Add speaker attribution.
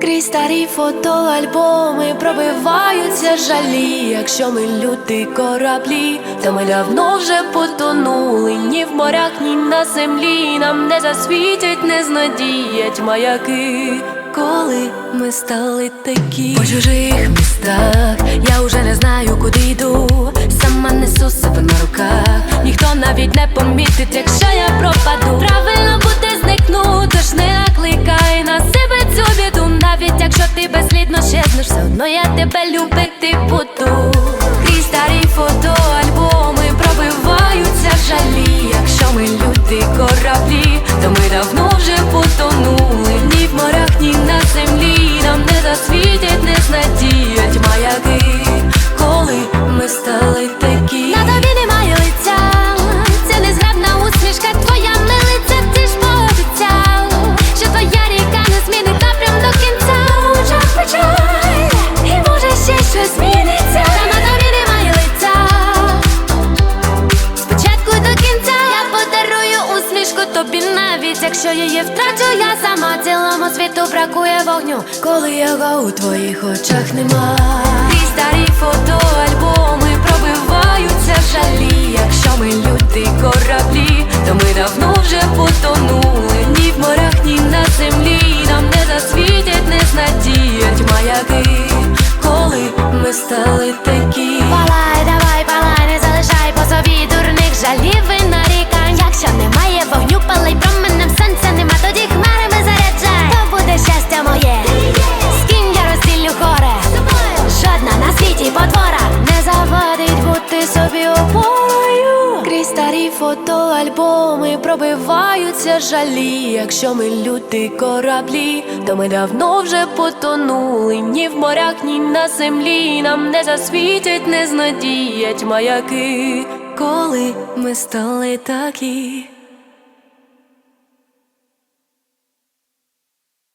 Speaker 1: Крізь старі фотоальбоми пробиваються жалі. Якщо ми люди кораблі, то ми давно вже потонули. Ні в морях, ні на землі. Нам не засвітять, не знадіять маяки. Коли ми стали такі по чужих містах, я уже не знаю, куди йду. Сама несу себе на руках. Ніхто навіть не помітить, якщо я все одно я тебе любити буду. Тобі навіть якщо її втрачу, я сама цілому світу бракує вогню, коли його у твоїх очах нема. І старі фотоальбоми пробиваються в жалі. Якщо ми люди кораблі, то ми давно вже потонули. Ні в морях, ні на землі. Нам не засвітять, не знадіять маяки. Коли ми стали такі. Старі фотоальбоми пробиваються жалі. Якщо ми люди кораблі, то ми давно вже потонули. Ні в морях, ні на землі. Нам не засвітять, не знадіять маяки. Коли ми стали такі.